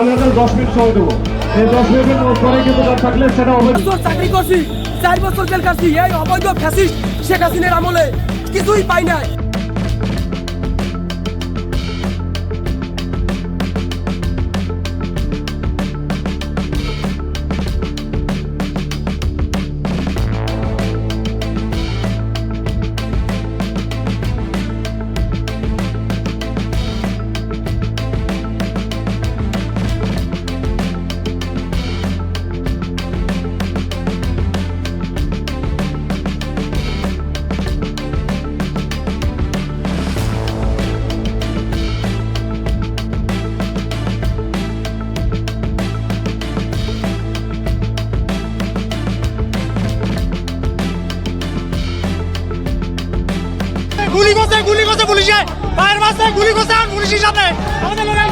আমরা তাহলে দশ মিনিট সময় এই দশ মিনিটের পরে কিন্তু থাকলে সেটা অবৈধ চাকরি করছি, চার বছর জেল খাচ্ছি এই অবৈধ ফ্যাসিস্ট শেখ হাসিনার আমলে কিছুই পাই নাই। গুলি করছে গুলি করছে পুলিশে। বাইরে মাসে গুলি করছে আর পুলিশের সাথে আমাদের লড়াই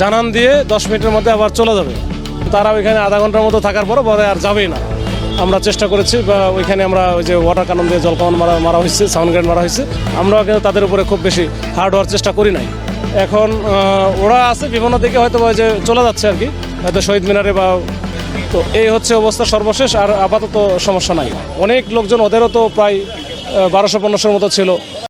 জানান দিয়ে দশ মিনিটের মধ্যে আবার চলে যাবে। তারা ওইখানে আধা ঘণ্টার মতো থাকার পরও পরে আর যাবেই না। আমরা চেষ্টা করেছি, বা ওইখানে আমরা ওই যে ওয়াটার কানন দিয়ে জল কামান মারা মারা হয়েছে সাউন্ড গ্রেড মারা হয়েছে। আমরাও কিন্তু তাদের উপরে খুব বেশি হার্ড হওয়ার চেষ্টা করি নাই। এখন ওরা আছে, বিভিন্ন দিকে হয়তো ওই যে চলে যাচ্ছে আর কি। হয়তো শহীদ মিনারে বা তো এই হচ্ছে অবস্থা সর্বশেষ, আর আপাতত সমস্যা নাই। অনেক লোকজন, ওদেরও তো প্রায় বারোশো পনেরোশোর মতো ছিল।